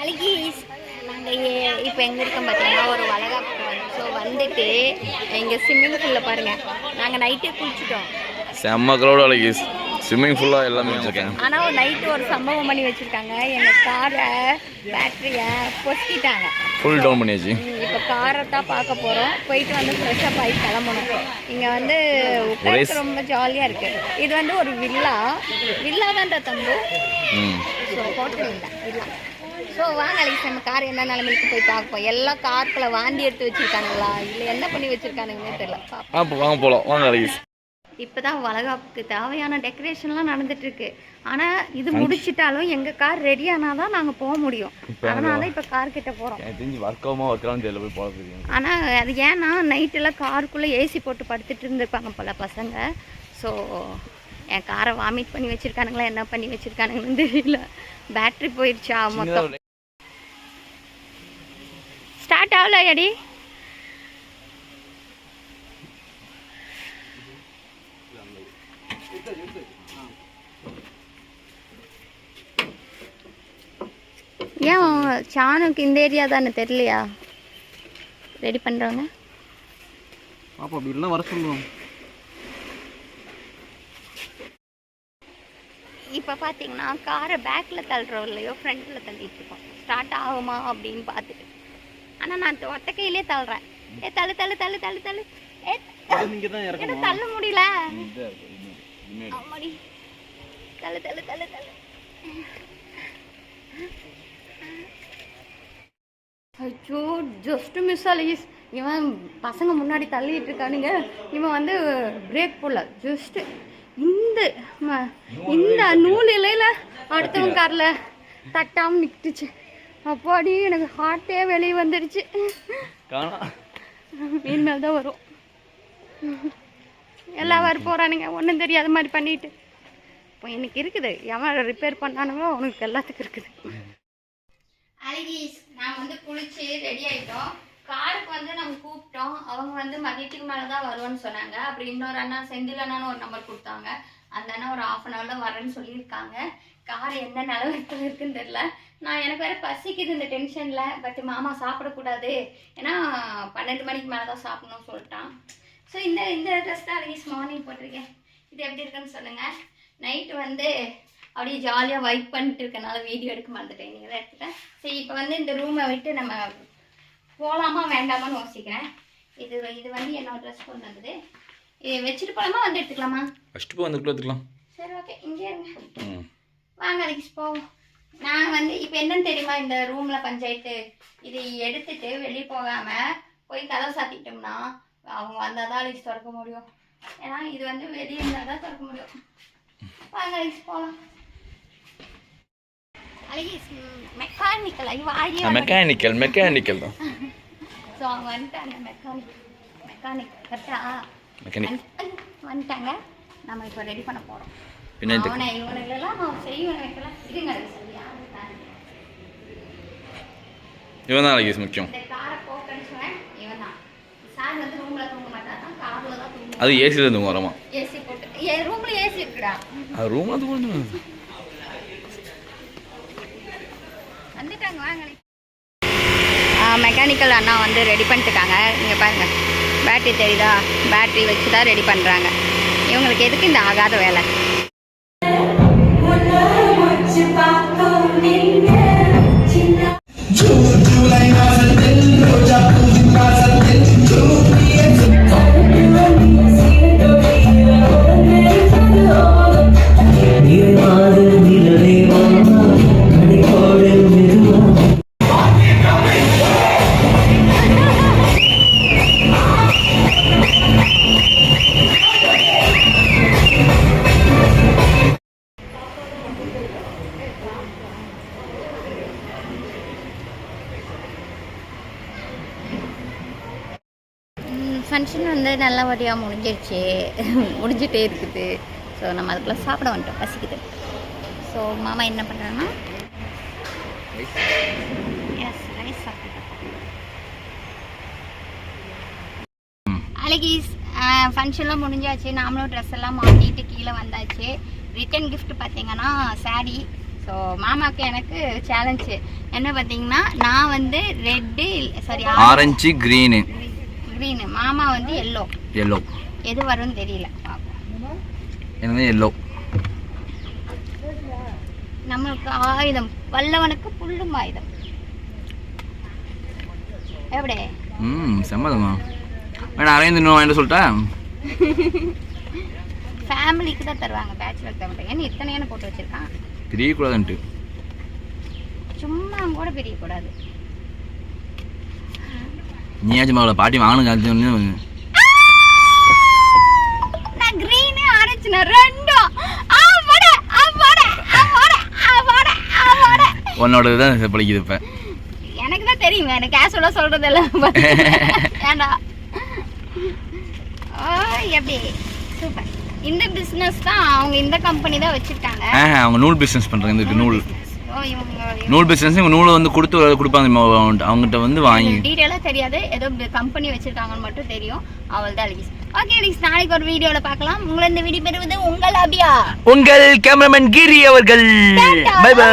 அழகீஸ் நாங்கள் இப்போ எங்கே இருக்கோம் பார்த்தீங்கன்னா ஒரு வந்தோம். ஸோ வந்துட்டு இங்கே ஸ்விம்மிங் பூலில் பாருங்கள் நாங்கள் நைட்டே குளிச்சிட்டோம். செம்ம க்ரௌட் அழகி ஸ்விம்மிங் ஃபுல்லாக எல்லாமே வச்சுருக்கேன் ஆனால் ஒரு நைட்டு ஒரு சம்பவம் பண்ணி வச்சுருக்காங்க. எங்கள் காரை பேட்டரியை பொசிக்கிட்டாங்க. ஃபுல் டவுன் பண்ணியாச்சு. இப்போ காரை தான் பார்க்க போகிறோம் போயிட்டு வந்து ஃப்ரெஷ்ஷப் ஆகி கிளம்பணும். இங்கே வந்து உட்காந்து ரொம்ப ஜாலியாக இருக்குது இது வந்து ஒரு வில்லா வில்லா தான்டா தம்பு. ம். ஸோ ஹோட்டல் இல்லை இல்லை ஸோ வாங்க அலைஸ் நம்ம கார் என்ன நிலமைக்கு போய் பார்ப்போம். எல்லா கார்க்குள்ள வாந்தி எடுத்து வச்சிருக்கானுங்களா? இல்லை என்ன பண்ணி வச்சிருக்கானுங்கன்னே தெரியல. இப்போ வாங்க போகலாம் வாங்க அழகி இப்போ தான் வளகாப்புக்கு தேவையான டெக்கரேஷன்லாம் நடந்துட்டு இருக்கு ஆனால் இது முடிச்சிட்டாலும் எங்கள் கார் ரெடி ஆனால் தான் நாங்கள் போக முடியும். அதனால இப்போ கார் கிட்ட போகிறோம் தெரிஞ்சு ஒர்க் ஆகுமா ஒர்க் ஆகும் தெரியல போய் தெரியும் ஆனால் அது ஏன்னா நைட்டெல்லாம் காருக்குள்ளே ஏசி போட்டு படுத்துட்டு இருந்திருப்பாங்க போல பசங்க. ஸோ என் காரை வாமிட் பண்ணி வச்சிருக்கானுங்களா என்ன பண்ணி வச்சிருக்கானுங்கன்னு தெரியல. பேட்டரி போயிடுச்சா மொத்தம். ஸ்டார்ட் ஆகல எடி ஏன் சாணுக்கு இந்த ஏரியா தானே தெரியலையா? ரெடி பண்ணுறவங்க பாப்பா அப்படி இல்லைனா வர சொல்லுவோம். இப்போ பார்த்தீங்கன்னா காரை பேக்கில் தள்ளுறோம் இல்லையோ ஃப்ரண்ட்டில் தள்ளிட்டு இருக்கோம். ஸ்டார்ட் ஆகுமா அப்படின்னு பார்த்துட்டு ஆனால் நான் ஒத்த கையிலே தள்ளுறேன். ஏ தள்ளு தள்ளு தள்ளு தள்ளு தள்ளு. ஏ எனக்கு தள்ள முடியல? ஆமாடி தள்ளு தள்ளு தள்ளு தள்ளு. ஐயோ ஜஸ்ட் மிஸ் அலீஸ் இவன் பசங்க முன்னாடி தள்ளிட்டு இருக்கானுங்க. இவன் வந்து பிரேக் போடல. ஜஸ்ட் இந்த இந்த நூல் இலையில அடுத்தவன் கார்ல தட்டாம நிட்டுச்சு அப்பாடி எனக்கு ஹார்ட்டே வெளியே வந்துடுச்சு காணா. இனிமேல் தான் வரும். எல்லாம் வர போகிறானுங்க ஒன்றும் தெரியாத மாதிரி பண்ணிட்டு. இப்போ எனக்கு இருக்குது. எவன் ரிப்பேர் பண்ணானுங்களோ அவனுக்கு எல்லாத்துக்கும் இருக்குது. அழகீஸ் நான் வந்து குளிச்சு ரெடி ஆயிட்டோம். காருக்கு வந்து நம்ம கூப்பிட்டோம். அவங்க வந்து மதியத்துக்கு மேலே தான் வருவேன்னு சொன்னாங்க. அப்படி இன்னொரு அண்ணா செந்தில் அண்ணான்னு ஒரு நம்பர் கொடுத்தாங்க. அந்த அண்ணா ஒரு ஆஃப் அன் ஹவரில் வரேன்னு சொல்லியிருக்காங்க. கார் என்ன நிலவரத்தில் இருக்குன்னு தெரியல. நான் எனக்கு வேற பசிக்குது இந்த டென்ஷனில் பட் மாமா சாப்பிடக்கூடாது. ஏன்னா பன்னெண்டு மணிக்கு மேலே தான் சாப்பிடணும்னு சொல்லிட்டான். ஸோ இந்த இந்த ட்ரெஸ் தான் அழகீஸ் மார்னிங் போட்டிருக்கேன். இது எப்படி இருக்குன்னு சொல்லுங்கள் நைட்டு வந்து அப்படியே ஜாலியாக வைப் பண்ணிட்டு இருக்கனால வீடியோ எடுக்க மறந்துட்டேன். நீங்கள் தான் எடுத்துட்டேன். சரி இப்போ வந்து இந்த ரூமை விட்டு நம்ம போகலாமா வேண்டாமான்னு யோசிக்கிறேன். இது இது வந்து என்னோட ட்ரெஸ் கொண்டு வந்தது. இது வச்சுட்டு போகலாமா வந்து எடுத்துக்கலாமா? ஃபஸ்ட்டு போய் வந்துட்டு எடுத்துக்கலாம். சரி ஓகே இங்கே இருங்க. வாங்க அலைக்கிஸ் போவோம். நான் வந்து இப்போ என்னன்னு தெரியுமா? இந்த ரூமில் பஞ்சாயத்து. இது எடுத்துட்டு வெளியே போகாமல் போய் கதவை சாத்திட்டோம்னா அவங்க வந்தால் தான் அலைக்ஸ் திறக்க முடியும். ஏன்னா இது வந்து வெளியே இருந்தால் தான் திறக்க முடியும். வாங்க அலைக்ஸ் போகலாம் மெக்கானிக்கல் மெக்கானிக்கல் மெக்கானிக்கல் தான். ஸோ அவங்க வந்துட்டாங்க மெக்கானிக் மெக்கானிக் கரெக்டா மெக்கானிக் வந்துட்டாங்க. நம்ம இப்போ ரெடி பண்ண போகிறோம் பின்ன அவனை இவனுங்களெல்லாம் நான் செய்வனை. வைக்கலாம் இருங்க சரியா இவன் தான் அழகி முக்கியம். அது ஏசியில் இருந்து வரமா ஏசி போட்டு. ரூம்ல ஏசி இருக்குடா. அது ரூமில் கொண்டு வந்துட்டாங்க வாங்க. மெக்கானிக்கல் அண்ணா வந்து ரெடி பண்ணிட்டுருக்காங்க. இங்கே பாருங்க. பேட்டரி தெரியுதா? பேட்டரி வச்சு தான் ரெடி பண்ணுறாங்க இவங்களுக்கு எதுக்கு இந்த ஆகாத வேலை? ஃபங்க்ஷன் வந்து நல்லபடியாக முடிஞ்சிருச்சு. முடிஞ்சிட்டே இருக்குது. ஸோ நம்ம அதுக்குள்ளே சாப்பிட வந்துட்டோம். பசிக்குது. ஸோ மாமா என்ன பண்ணுறாங்கன்னா அழகீஸ் ஃபங்க்ஷன்லாம் முடிஞ்சாச்சு. நாமளும் ட்ரெஸ் எல்லாம் மாட்டிட்டு கீழே வந்தாச்சு. ரிட்டன் gift பார்த்தீங்கன்னா saree. ஸோ மாமாக்கு எனக்கு சேலஞ்சு என்ன பார்த்தீங்கன்னா நான் வந்து red sari orange green green மாமா வந்து எல்லோ எல்லோ எது வரும்னு தெரியல. எனக்கு எல்லோ நம்மளுக்கு ஆயுதம். வல்லவனுக்கு புல்லும் ஆயுதம். எப்படி? ம் செம்மதம்மா. வேணா அரவிந்த் இன்னும் வாங்கிட்டு சொல்லிட்டா? ஃபேமிலிக்கு தான் தருவாங்க. பேச்சுலர் தர மாட்டாங்க ஏன்னா இத்தனையான போட்டு வச்சிருக்கான்? தெரியக்கூடாதுன்ட்டு சும்மா கூட பிரியக்கூடாது நீயாச்சும் அவளை பாட்டி வாங்கணும் அது நான் கிரீனு ஆரஞ்சு நான் ரெண்டும் ஆ போட ஆ போட ஆ போட ஆ! போட ஆ போட உன்னோட தான் படிக்குது இப்போ. எனக்கு தான் தெரியுங்க எனக்கு கேஷுவலாக சொல்றது எல்லாம் ஏண்டா? ஓ எப்படி? சூப்பர். இந்த பிஸ்னஸ் தான் அவங்க இந்த கம்பெனி தான் வச்சுருக்காங்க. அவங்க நூல் பிஸ்னஸ் பண்ணுறாங்க இதுக்கு நூல் நூல் பிஸ்னஸ் இவங்க நூலை வந்து கொடுத்து கொடுப்பாங்க. அவங்ககிட்ட வந்து வாங்கி. டீட்டெயிலாக தெரியாது. ஏதோ கம்பெனி வச்சிருக்காங்கன்னு மட்டும் தெரியும். அவள் தான் அலிகிஸ் ஓகே அலிகிஸ் நாளைக்கு ஒரு வீடியோவில் பார்க்கலாம். உங்களை இந்த வீடியோ பெறுவது உங்கள் அபியா. உங்கள் கேமராமேன் கிரி அவர்கள். By by